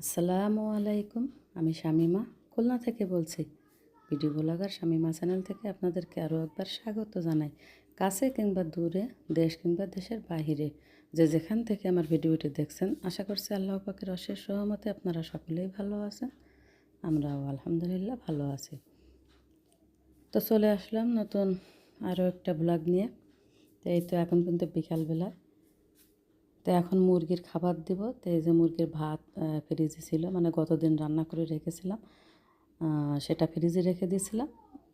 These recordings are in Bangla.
আসসালামু আলাইকুম, আমি শামিমা। খুলনা থেকে বলছি ভিডিও ব্লগার শামিমা চ্যানেল থেকে আপনাদেরকে আরও একবার স্বাগত জানাই। কাছে কিংবা দূরে, দেশ কিংবা দেশের বাহিরে, যে যেখান থেকে আমার ভিডিওটি দেখছেন, আশা করছি আল্লাহ পাকের অশেষ সহমতে আপনারা সকলেই ভালো আছেন, আমরাও আলহামদুলিল্লাহ ভালো আছি। তো চলে আসলাম নতুন আরও একটা ব্লগ নিয়ে। তো এই তো এখন কিন্তু বিকালবেলা। তো এখন মুরগির খাবার দিব। তো এই যে মুরগির ভাত ফ্রিজে ছিল মানে গতদিন রান্না করে রেখেছিলাম। সেটা ফ্রিজে রেখে দিয়েছিলাম।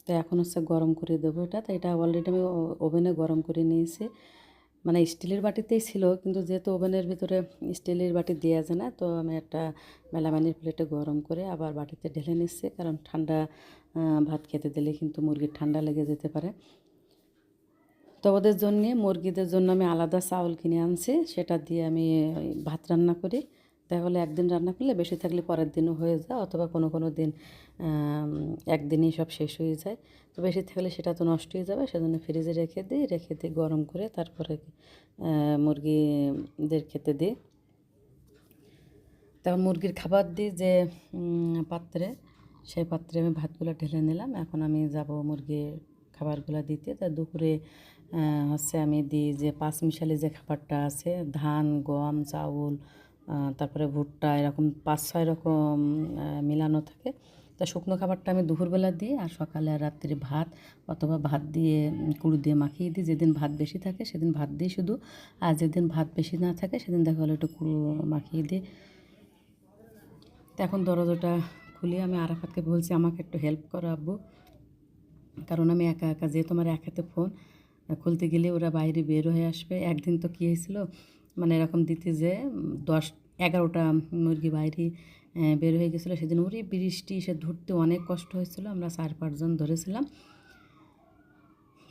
তো এখন হচ্ছে গরম করে দেবো এটা। তো এটা অলরেডি আমি ওভেনে গরম করে নিয়েছি। মানে স্টিলের বাটিতেই ছিল, কিন্তু যেহেতু ওভেনের ভিতরে স্টিলের বাটি দেওয়া যায় না, তো আমি একটা মেলামানির প্লেটে গরম করে আবার বাটিতে ঢেলে নিচ্ছি। কারণ ঠান্ডা ভাত খেতে দিলে কিন্তু মুরগির ঠান্ডা লেগে যেতে পারে। তো ওদের জন্য মুরগিদের জন্য আমি আলাদা চাউল কিনে আনছি, সেটা দিয়ে আমি ভাত রান্না করি। তাহলে একদিন রান্না করলে বেশি থাকলে পরের দিনও হয়ে যায়, অথবা কোনো কোনো দিন একদিনই সব শেষ হয়ে যায়। তো বেশি থাকলে সেটা তো নষ্ট হয়ে যাবে, সেজন্য ফ্রিজে রেখে দিই রেখে দিই গরম করে, তারপরে মুরগিদের খেতে দিই। তারপর মুরগির খাবার দিই যে পাত্রে, সেই পাত্রে আমি ভাতগুলো ঢেলে নিলাম, এখন আমি যাব মুরগির খাবারগুলো দিতে। তা দুপুরে হচ্ছে আমি দিই যে পাঁচ মিশালি যে খাবারটা আছে, ধান, গম, চাউল তারপরে ভুট্টা, এরকম পাঁচ ছয় রকম মিলানো থাকে। তা শুকনো খাবারটা আমি দুপুরবেলা দিই আর সকালে আর রাত্রে ভাত অথবা ভাত দিয়ে, কুড়ি দিয়ে মাখিয়ে দিই। যেদিন ভাত বেশি থাকে সেদিন ভাত দিই শুধু। আর যেদিন ভাত বেশি না থাকে সেদিন দেখা গেলো একটু কুড়ো মাখিয়ে দিই। তো এখন দরজাটা খুলে, আমি আরাফাতকে বলছি, আমাকে একটু হেল্প করো আব্বু। কারণ আমি একা একা, যেহেতু আমার এক হাতে ফোন খুলতে গেলে ওরা বাইরে বের হয়ে আসবে। একদিন তো কী হয়েছিল মানে এরকম দিতে যে দশ, এগারোটা মুরগি বাইরে বের হয়ে গেছিল। সেদিন ওরই বৃষ্টি, সে ধরতে অনেক কষ্ট হয়েছিল। আমরা চার পাঁচজন ধরেছিলাম।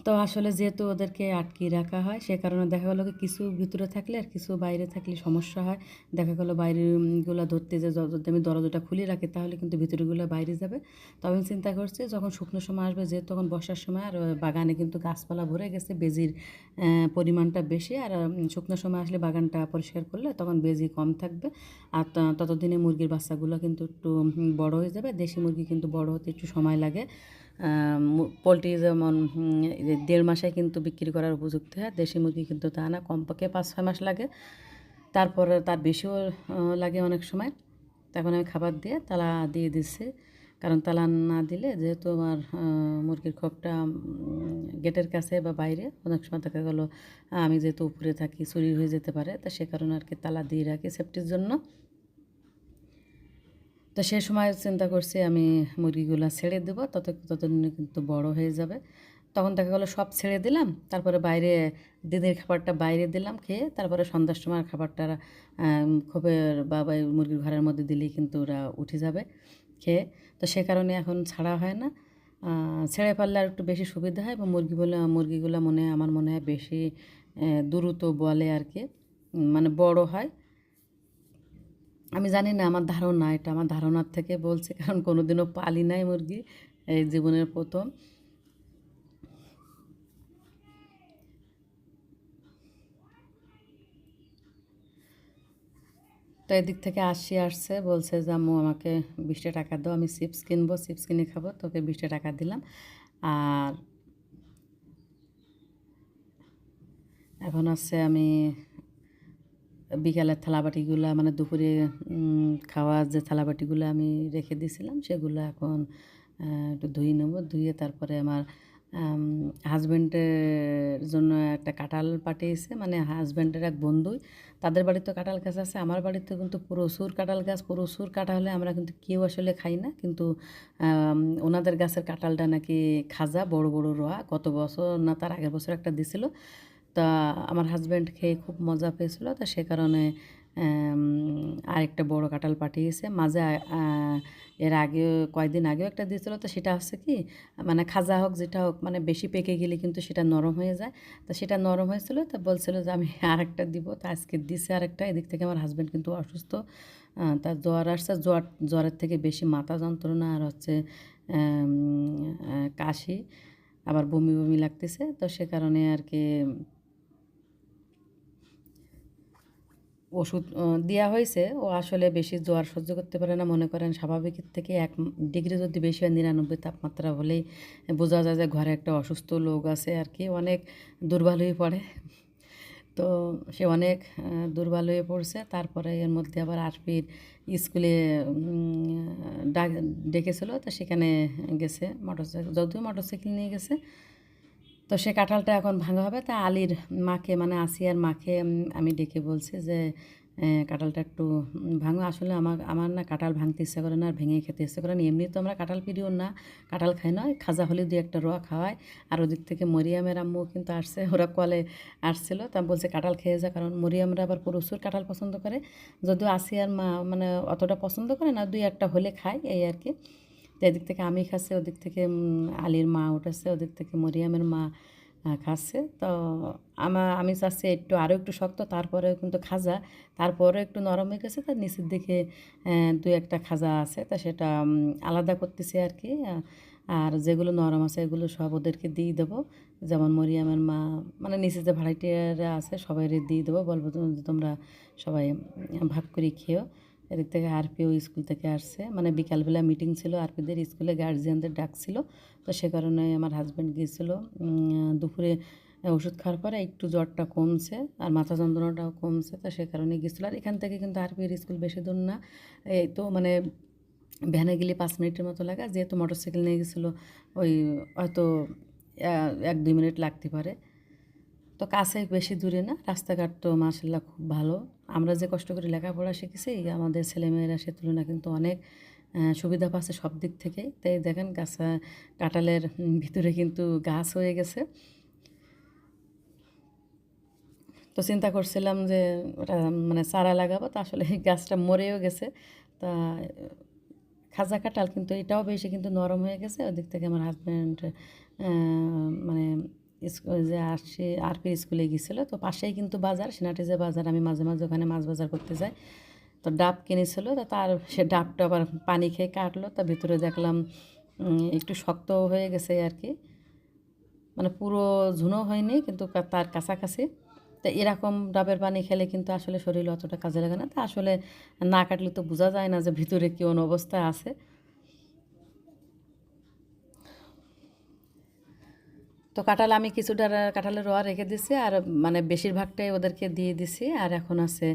তো আসলে যেহেতু ওদেরকে আটকিয়ে রাখা হয়, সে কারণে দেখা গেলো কিছু ভিতরে থাকলে আর কিছু বাইরে থাকলে সমস্যা হয়। দেখা গেলো বাইরেগুলো ধরতে যে যদি আমি দরজাটা খুলে রাখি তাহলে কিন্তু ভিতরেগুলো বাইরে যাবে। তো আমি চিন্তা করছি যখন শুকনো সময় আসবে, যেহেতু তখন বর্ষার সময় আর বাগানে কিন্তু গাছপালা ভরে গেছে, বেজির পরিমাণটা বেশি। আর শুকনো সময় আসলে বাগানটা পরিষ্কার করলে তখন বেজি কম থাকবে। আর ততদিনে মুরগির বাচ্চাগুলো কিন্তু একটু বড় হয়ে যাবে। দেশি মুরগি কিন্তু বড় হতে একটু সময় লাগে। পোলট্রি যেমন দেড় মাসে কিন্তু বিক্রি করার উপযুক্ত হয়। দেশি মুরগি কিন্তু তা না, কমপক্ষে পাঁচ ছয় মাস লাগে। তারপরে তার বেশিও লাগে অনেক সময়। তখন আমি খাবার দিয়ে তালা দিয়ে দিচ্ছি। কারণ তালা না দিলে যেহেতু আমার মুরগির খোপটা গেটের কাছে বা বাইরে অনেক সময় দেখা গেলো আমি যেহেতু উপরে থাকি, চুরি হয়ে যেতে পারে, তা সে কারণে আর কি তালা দিয়ে রাখি সেফটির জন্য। তো সে সময় চিন্তা করছি আমি মুরগিগুলো ছেড়ে দেবো, তত, ততদিনে কিন্তু বড় হয়ে যাবে। তখন দেখা গেলো সব ছেড়ে দিলাম, তারপরে বাইরে দিদির খাবারটা বাইরে দিলাম খেয়ে, তারপরে সন্ধ্যার সময় খাবারটা বা বা, মুরগির ঘরের মধ্যে দিলেই কিন্তু ওরা উঠে যাবে খেয়ে। তো সে কারণে এখন ছাড়া হয় না। ছেড়ে পারলে আর একটু বেশি সুবিধা হয় এবং মুরগিগুলো মুরগিগুলো মনে হয় আমার মনে হয় বেশি দ্রুত বলে আর কি। মানে বড় হয়। আমি জানি না, আমার ধারণা, এটা আমার ধারণার থেকে বলছে, কারণ কোনোদিনও পালি নাই মুরগি, এই জীবনের প্রথম। তো এদিক থেকে আসি, আসছে, বলছে যে, আম্মু, আমাকে বিশটা টাকা দাও, আমি চিপস কিনবো, চিপস কিনে খাব, তোকে বিশটা টাকা দিলাম। আর এখন আছে আমি বিকালের থালাবাটিগুলো মানে দুপুরে খাওয়ার যে থালাবাটিগুলো আমি রেখে দিয়েছিলাম, সেগুলো এখন একটু ধুয়ে নেব। ধুয়ে তারপরে আমার হাজব্যান্ডের জন্য একটা কাঁঠাল পাঠিয়েছে মানে হাজব্যান্ডের এক বন্ধুই। তাদের বাড়িতে কাঁঠাল গাছ আছে, আমার বাড়িতে কিন্তু প্রচুর কাঁঠাল গাছ, প্রচুর কাঁঠাল হলে আমরা কিন্তু কেউ আসলে খাই না। কিন্তু ওনাদের গাছের কাঁঠালটা নাকি খাজা, বড় বড় রোয়া, গত বছর না, তার আগের বছর একটা দিছিল। তা আমার হাজব্যান্ড খেয়ে খুব মজা পেয়েছিল। তা সে কারণে আরেকটা বড় কাঁঠাল পাঠিয়েছে। মাঝে এর আগে, কয়েকদিন আগেও একটা দিয়েছিল। তো সেটা হচ্ছে কি মানে খাজা হোক, যেটা হোক মানে বেশি পেকে গেলে কিন্তু সেটা নরম হয়ে যায়। তো সেটা নরম হয়েছিল। তা বলছিল যে, আমি আরেকটা দিব। তা আজকে দিছে আরেকটা। এদিক থেকে আমার হাজব্যান্ড কিন্তু অসুস্থ। তার জ্বর আসছে। জ্বর, জ্বরের থেকে বেশি মাথা যন্ত্রণা আর হচ্ছে কাশি। আবার বমি বমি লাগতেছে। তো সে কারণে আর কি ওষুধ দেওয়া হয়েছে। ও আসলে বেশি জ্বর সহ্য করতে পারে না। মনে করেন স্বাভাবিকের থেকে এক ডিগ্রি যদি বেশি হয়, নিরানব্বই তাপমাত্রা হলেই বোঝা যায় যে ঘরে একটা অসুস্থ লোক আছে আর কি। অনেক দুর্বল হয়ে পড়ে। তো সে অনেক দুর্বল হয়ে পড়ছে। তারপরে এর মধ্যে আবার আরপির স্কুলে ডাক, ডেকেছিল। তো সেখানে গেছে। মোটরসাইকেল, যদিও মোটরসাইকেল নিয়ে গেছে তো সে কাঁঠালটা এখন ভাঙা হবে। তা আলীর মাকে মানে আসিয়ার মাকে আমি ডেকে বলছি যে কাঁঠালটা একটু ভাঙো। আসলে আমার আমার না কাঁঠাল ভাঙতে ইচ্ছা করে না, আর ভেঙে খেতে ইচ্ছা করে না। এমনি তো আমরা কাঁঠাল প্রিয় না, কাঁঠাল খাই না। খাজা হলে দুই একটা রোয়া খাওয়ায় আর ওদিক থেকে মরিয়ামের আম্মু কিন্তু আসছে, ওরা কলে আসছিল। তা বলছে, কাঁঠাল খেয়ে যা, কারণ মরিয়ামরা আবার প্রচুর কাঁঠাল পছন্দ করে। যদিও আসিয়ার মা মানে অতটা পছন্দ করে না, দুই একটা হলে খায়, এই আর কি। তো এদিক থেকে আমি খাচ্ছে ওদিক থেকে আলীর মা উঠেছে, ওদিক থেকে মরিয়ামের মা খাচ্ছে তো আমার আমি চাচ্ছি একটু আরও একটু শক্ত, তারপরেও কিন্তু খাজা। তারপরেও একটু নরম হয়ে গেছে, তার নিচের দিকে দু একটা খাজা আছে, তা সেটা আলাদা করতেছি আর কি। আর যেগুলো নরম আছে, এগুলো সব ওদেরকে দিয়ে দেবো। যেমন মরিয়ামের মা মানে নিচে যে ভাড়াটিয়ারা আছে সবাই দিয়ে দেবো। বলব তোমরা সবাই ভাগ করে খেও। এদিক থেকে আরপিও স্কুল থেকে আসছে। মানে বিকালবেলা মিটিং ছিল, আরপিদের স্কুলে গার্জিয়ানদের ডাকছিল তো সে কারণে আমার হাজব্যান্ড গিয়েছিল। দুপুরে ওষুধ খাওয়ার পরে একটু জ্বরটা কমছে আর মাথা যন্ত্রণাটাও কমছে, তো সে কারণে গিয়েছিল। আর এখান থেকে কিন্তু আরপির স্কুল বেশি দূর না। এই তো মানে ভ্যানে গেলে পাঁচ মিনিটের মতো লাগে। যেহেতু মোটরসাইকেল নিয়ে গেছিল ওই হয়তো এক দুই মিনিট লাগতে পারে। তো কাছে বেশি দূরে না রাস্তাঘাট তো মার্শাল্লাহ খুব ভালো। আমরা যে কষ্ট করে লেখাপড়া শিখেছি, আমাদের ছেলেমেয়েরা সে তুলনা কিন্তু অনেক সুবিধা পাচ্ছে সব দিক থেকেই। তাই দেখেন গাছা কাঁঠালের ভিতরে কিন্তু গাছ হয়ে গেছে। তো চিন্তা করছিলাম যে, ওটা মানে চারা লাগাবো, তা আসলে এই গাছটা মরেও গেছে। তা, খাজা কাঁঠাল কিন্তু এটাও বেশি কিন্তু নরম হয়ে গেছে। ওদিক থেকে আমার হাজব্যান্ড মানে যে আসছে আরপি স্কুলে গিয়েছিল তো পাশেই কিন্তু বাজার সিনাটি যে বাজার, আমি মাঝে মাঝে ওখানে মাছ বাজার করতে যাই। তো ডাব কিনেছিল, তা তার, সে ডাবটা আবার পানি খেয়ে কাটলো, তা ভিতরে দেখলাম একটু শক্ত হয়ে গেছে আর কি। মানে পুরো ঝুনো হয়নি, কিন্তু তার কাছাকাছি। তো এরকম ডাবের পানি খেলে কিন্তু আসলে শরীর অতটা কাজে লাগে না। তা আসলে না কাটলে তো বোঝা যায় না যে ভিতরে কেমন অবস্থা আছে। তো কাঁঠাল আমি কিছুটা কাঁঠালের রোয়া রেখে দিছি আর মানে বেশিরভাগটাই ওদেরকে দিয়ে দিছি আর এখন আছে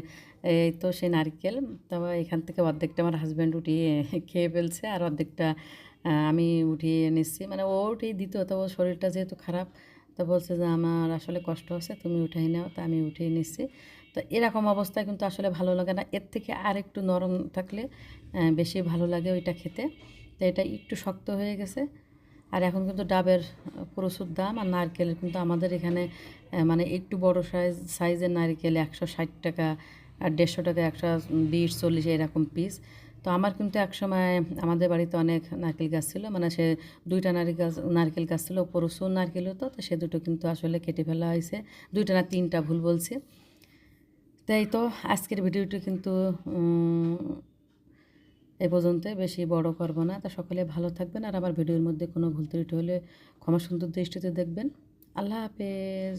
এই তো সেই নারকেল। তবে এখান থেকে অর্ধেকটা আমার হাজব্যান্ড উঠিয়ে খেয়ে ফেলছে আর অর্ধেকটা আমি উঠিয়ে নিচ্ছি মানে ও উঠিয়ে দিত, তো ওর শরীরটা যেহেতু খারাপ, তো বলছে যে আমার আসলে কষ্ট হচ্ছে, তুমি উঠাই নাও, তা আমি উঠিয়ে নিচ্ছি তো এরকম অবস্থায় কিন্তু আসলে ভালো লাগে না। এর থেকে আর একটু নরম থাকলে বেশি ভালো লাগে ওইটা খেতে। তো এটা একটু শক্ত হয়ে গেছে। আর এখন কিন্তু ডাবের প্রচুর দাম আর নারকেলের কিন্তু আমাদের এখানে মানে একটু বড় সাইজ, সাইজের নারকেল একশো ষাট টাকা আর দেড়শো টাকা, একশো বিশ, চল্লিশ এরকম পিস তো আমার কিন্তু এক সময় আমাদের বাড়িতে অনেক নারকেল গাছ ছিল মানে সে দুইটা নারকেল গাছ নারকেল গাছ ছিল প্রচুর নারকেল হতো, তো সে দুটো কিন্তু আসলে কেটে ফেলা হয়েছে। দুইটা না তিনটা ভুল বলছি। তাই তো আজকের ভিডিওটি কিন্তু এ পর্যন্ত বেশি বড় করব না। তা সকলে ভালো থাকবেন। আর আমার ভিডিওর মধ্যে কোনো ভুল ত্রুটি হলে ক্ষমা সুন্দর দৃষ্টিতে দেখবেন। আল্লাহ হাফেজ।